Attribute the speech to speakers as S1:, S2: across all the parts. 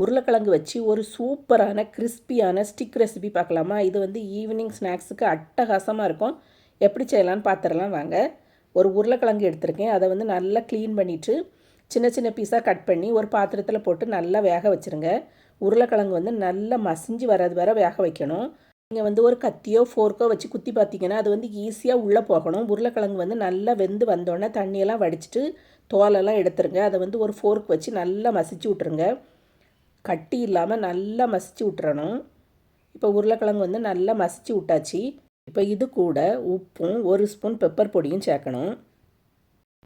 S1: உருளைக்கிழங்கு வச்சு ஒரு சூப்பரான கிறிஸ்பியான ஸ்டிக் ரெசிபி பார்க்கலாமா? இது வந்து ஈவினிங் ஸ்நாக்ஸுக்கு அட்டகாசமாக இருக்கும். எப்படி செய்யலான்னு பார்த்துடலாம் வாங்க. ஒரு உருளைக்கிழங்கு எடுத்திருக்கேன். அதை வந்து நல்லா க்ளீன் பண்ணிவிட்டு சின்ன சின்ன பீஸாக கட் பண்ணி ஒரு பாத்திரத்தில் போட்டு நல்லா வேக வச்சுருங்க. உருளைக்கிழங்கு வந்து நல்லா மசிஞ்சு வர்றது வர வேக வைக்கணும். நீங்கள் வந்து ஒரு கத்தியோ ஃபோர்க்கோ வச்சு குத்தி பார்த்தீங்கன்னா அது வந்து ஈஸியாக உள்ளே போகணும். உருளைக்கிழங்கு வந்து நல்லா வெந்து வந்தோடனே தண்ணியெல்லாம் வடிச்சிட்டு தோலெல்லாம் எடுத்துருங்க. அதை வந்து ஒரு ஃபோர்க் வச்சு நல்லா மசிச்சு விட்ருங்க கட்டி இல்லாமல் நல்லா மசிச்சு விட்டுறணும் இப்போ உருளைக்கிழங்கு வந்து நல்லா மசிச்சு விட்டாச்சு இப்போ இது கூட உப்பும் ஒரு ஸ்பூன் பெப்பர் பொடியும் சேர்க்கணும்.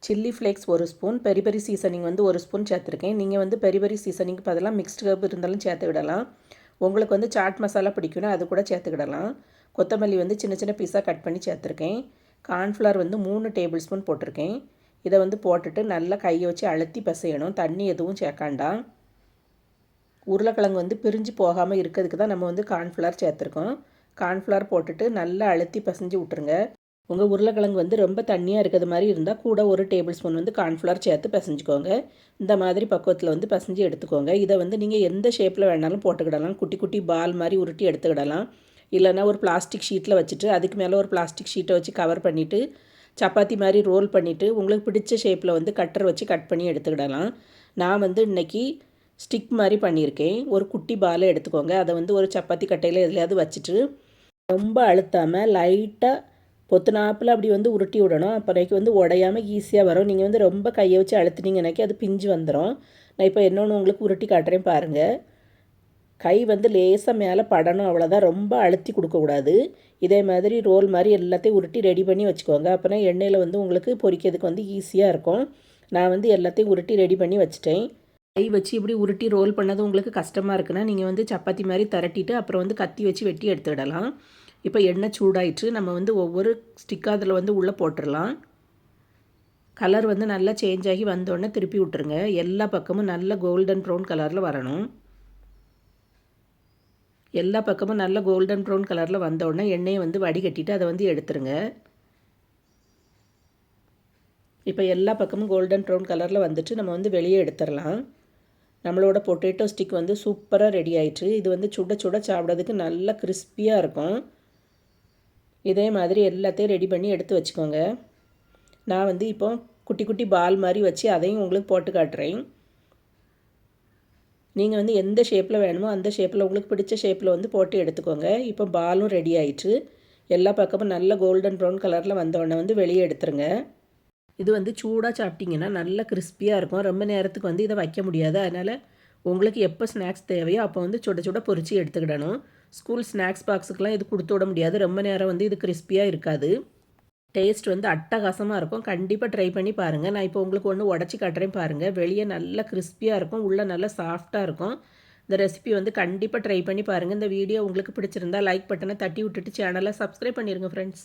S1: சில்லி ஃப்ளேக்ஸ் ஒரு ஸ்பூன் பெரி பெரி சீசனிங் வந்து ஒரு ஸ்பூன் சேர்த்துருக்கேன். நீங்கள் வந்து பெரி பெரி சீசனிங்க்கு பதிலாக மிக்ஸ்டு கப் இருந்தாலும் சேர்த்து விடலாம். உங்களுக்கு வந்து சாட் மசாலா பிடிக்குன்னா அது கூட சேர்த்துக்கிடலாம் கொத்தமல்லி வந்து சின்ன சின்ன பீஸாக கட் பண்ணி சேர்த்துருக்கேன். கார்ன்ஃப்ளவர் வந்து மூணு டேபிள் ஸ்பூன் போட்டிருக்கேன். இதை வந்து போட்டுட்டு நல்லா கையை வச்சு அழுத்தி பசையணும். தண்ணி எதுவும் சேர்க்காண்டாம் உருளைக்கிழங்கு வந்து பிரிஞ்சு போகாமல் இருக்கிறதுக்கு தான் நம்ம வந்து கார்ன்ஃப்ளவர் சேர்த்துருக்கோம். கார்ன்ஃப்ளவர் போட்டுட்டு நல்லா அழுத்தி பசைஞ்சு விட்ருங்க உங்கள் உருளைக்கிழங்கு வந்து ரொம்ப தண்ணியாக இருக்கிறது மாதிரி இருந்தால் கூட ஒரு டேபிள் ஸ்பூன் வந்து கார்ன்ஃப்ளவர் சேர்த்து பசைஞ்சுக்கோங்க. இந்த மாதிரி பக்குவத்தில் வந்து பசைஞ்சு எடுத்துக்கோங்க. இதை வந்து நீங்கள் எந்த ஷேப்பில் வேணாலும் போட்டுக்கிடலாம். குட்டி குட்டி பால் மாதிரி உருட்டி எடுத்துக்கிடலாம். இல்லைனா ஒரு பிளாஸ்டிக் ஷீட்டில் வச்சுட்டு அதுக்கு மேலே ஒரு பிளாஸ்டிக் ஷீட்டை வச்சு கவர் பண்ணிவிட்டு சப்பாத்தி மாதிரி ரோல் பண்ணிவிட்டு உங்களுக்கு பிடிச்ச ஷேப்பில் வந்து கட்டர் வச்சு கட் பண்ணி எடுத்துக்கிடலாம். நான் வந்து இன்றைக்கி ஸ்டிக் மாதிரி பண்ணியிருக்கேன். ஒரு குட்டி பாலை எடுத்துக்கோங்க. அதை வந்து ஒரு சப்பாத்தி கட்டையில் எதுலையாவது வச்சுட்டு ரொம்ப அழுத்தாமல் லைட்டாக பொத்துனாப்பில் அப்படி வந்து உருட்டி விடணும். அப்புறக்கு வந்து உடையாமல் ஈஸியாக வரும். நீங்கள் வந்து ரொம்ப கையை வச்சு அழுத்துனீங்கனாக்கி அது பிஞ்சு வந்துடும் நான் இப்போ என்னொன்று உங்களுக்கு உருட்டி காட்டுறேன் பாருங்கள் கை வந்து லேசாக மேலே படணும். அவ்வளோதான் ரொம்ப அழுத்தி கொடுக்கக்கூடாது இதே மாதிரி ரோல் மாதிரி எல்லாத்தையும் உருட்டி ரெடி பண்ணி வச்சுக்கோங்க. அப்புறம் எண்ணெயில் வந்து உங்களுக்கு பொரிக்கிறதுக்கு வந்து ஈஸியாக இருக்கும். நான் வந்து எல்லாத்தையும் உருட்டி ரெடி பண்ணி வச்சுட்டேன். கை வச்சு இப்படி உருட்டி ரோல் பண்ணது உங்களுக்கு கஷ்டமாக இருக்குன்னா நீங்கள் வந்து சப்பாத்தி மாதிரி திரட்டிட்டு அப்புறம் வந்து கத்தி வச்சு வெட்டி எடுத்துடலாம் இப்போ எண்ணெய் சூடாயிட்டு நம்ம வந்து ஒவ்வொரு ஸ்டிக்காக அதில் வந்து உள்ளே போட்டுடலாம் கலர் வந்து நல்லா சேஞ்ச் ஆகி வந்தோடனே திருப்பி விட்டுருங்க. எல்லா பக்கமும் நல்ல கோல்டன் ப்ரௌன் கலரில் வரணும். எல்லா பக்கமும் நல்ல கோல்டன் ப்ரௌன் கலரில் வந்தோடனே எண்ணெயை வந்து வடிகட்டிட்டு அதை வந்து எடுத்துருங்க. இப்போ எல்லா பக்கமும் கோல்டன் ப்ரௌன் கலரில் வந்துட்டு நம்ம வந்து வெளியே எடுத்துடலாம் நம்மளோட பொட்டேட்டோ ஸ்டிக் வந்து சூப்பராக ரெடி ஆயிடுச்சு இது வந்து சுட சுட சாப்பிட்றதுக்கு நல்லா கிறிஸ்பியாக இருக்கும். இதே மாதிரி எல்லாத்தையும் ரெடி பண்ணி எடுத்து வச்சுக்கோங்க. நான் வந்து இப்போ குட்டி குட்டி பால் மாதிரி வச்சு அதையும் உங்களுக்கு போட்டு காட்டுறேன். நீங்கள் வந்து எந்த ஷேப்பில் வேணுமோ அந்த ஷேப்பில் உங்களுக்கு பிடிச்ச ஷேப்பில் வந்து போட்டு எடுத்துக்கோங்க. இப்போ பாலும் ரெடி ஆயிடுச்சு எல்லா பக்கமும் நல்ல கோல்டன் ப்ரௌன் கலரில் வந்தோடனே வந்து வெளியே எடுத்துருங்க. இது வந்து சூடாக சாப்பிட்டிங்கன்னா நல்லா கிறிஸ்பியாக இருக்கும். ரொம்ப நேரத்துக்கு வந்து இதை வைக்க முடியாது. அதனால் உங்களுக்கு எப்போ ஸ்நாக்ஸ் தேவையோ அப்போ வந்து சுட சுட பொறிச்சு எடுத்துக்கிடணும். ஸ்கூல் ஸ்நாக்ஸ் பாக்ஸுக்கெலாம் இது கொடுத்து விட முடியாது. ரொம்ப நேரம் வந்து இது கிறிஸ்பியாக இருக்காது. டேஸ்ட் வந்து அட்டகாசமாக இருக்கும். கண்டிப்பாக ட்ரை பண்ணி பாருங்கள் நான் இப்போ உங்களுக்கு ஒன்று உடச்சி காட்டுறேன் பாருங்கள் வெளியே நல்லா கிறிஸ்பியாக இருக்கும். உள்ளே நல்லா சாஃப்டாக இருக்கும். இந்த ரெசிபி வந்து கண்டிப்பாக ட்ரை பண்ணி பாருங்கள் இந்த வீடியோ உங்களுக்கு பிடிச்சிருந்தா லைக் பட்டனை தட்டி விட்டுட்டு சேனலை சப்ஸ்கிரைப் பண்ணிடுங்க ஃப்ரெண்ட்ஸ்